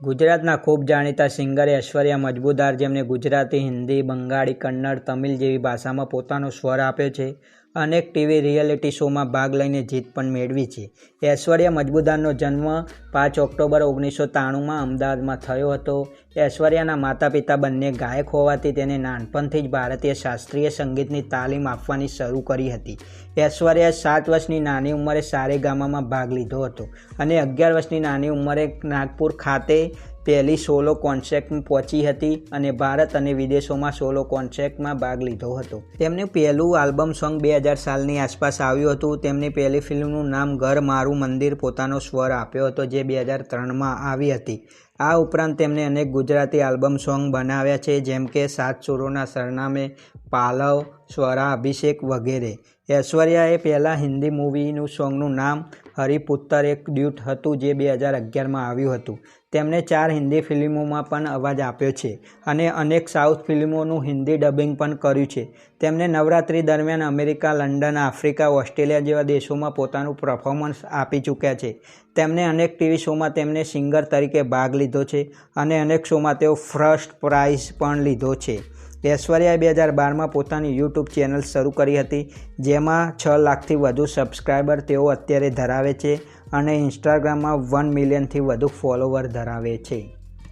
ગુજરાતના ખૂબ જાણીતા સિંગર ઐશ્વર્યા મજબૂદાર જેમને ગુજરાતી, હિન્દી, બંગાળી, કન્નડ, તમિલ જેવી ભાષામાં પોતાનો સ્વર આપ્યો છે અનેક ટીવી રિયાલિટી શોમાં ભાગ લઈને જીત પણ મેળવી છે. ઐશ્વર્યા મજબૂદારનો જન્મ પાંચ ઓક્ટોબર ઓગણીસો ત્રાણુંમાં અમદાવાદમાં થયો હતો. ઐશ્વર્યાના માતા પિતા બંને ગાયક હોવાથી તેને નાનપણથી જ ભારતીય શાસ્ત્રીય સંગીતની તાલીમ આપવાની શરૂ કરી હતી. ઐશ્વર્યાએ સાત વર્ષની નાની ઉંમરે સારેગામામાં ભાગ લીધો હતો અને અગિયાર વર્ષની નાની ઉંમરે નાગપુર ખાતે પહેલી સોલો કોન્સેપ્ટ પહોંચી હતી અને ભારત અને વિદેશોમાં સોલો કોન્સેપ્ટમાં ભાગ લીધો હતો. તેમનું પહેલું આલ્બમ સોંગ બે હજાર સાલની આસપાસ આવ્યું હતું. તેમની પહેલી ફિલ્મનું નામ ઘર મારું મંદિર પોતાનો સ્વર આપ્યો હતો, જે બે હજાર ત્રણમાં આવી હતી. આ ઉપરાંત તેમણે અનેક ગુજરાતી આલ્બમ સોંગ બનાવ્યા છે જેમ કે સાત સુરોના સરનામે પાલવ, સ્વરા, અભિષેક વગેરે. ઐશ્વર્યાએ પહેલાં હિન્દી મૂવીનું સોંગનું નામ હરિપુત્તર એક ડ્યુટ હતું જે બે હજાર અગિયારમાં આવ્યું હતું. તેમણે ચાર હિન્દી ફિલ્મોમાં પણ અવાજ આપ્યો છે અને અનેક સાઉથ ફિલ્મોનું હિન્દી ડબિંગ પણ કર્યું છે. તેમણે નવરાત્રિ દરમિયાન અમેરિકા, લંડન, આફ્રિકા, ઓસ્ટ્રેલિયા જેવા દેશોમાં પોતાનું પરફોર્મન્સ આપી ચૂક્યા છે. તેમણે અનેક ટીવી શોમાં તેમને સિંગર તરીકે ભાગ લીધો છે અને અનેક શોમાં તેઓ ફર્સ્ટ પ્રાઇઝ પણ લીધો છે. ઐશ્વર્યાએ બે હજાર બારમાં પોતાની યુટ્યુબ ચેનલ શરૂ કરી હતી, જેમાં છ લાખથી વધુ સબસ્ક્રાઈબર તેઓ અત્યારે ધરાવે છે અને ઇન્સ્ટાગ્રામમાં વન મિલિયનથી વધુ ફોલોવર ધરાવે છે.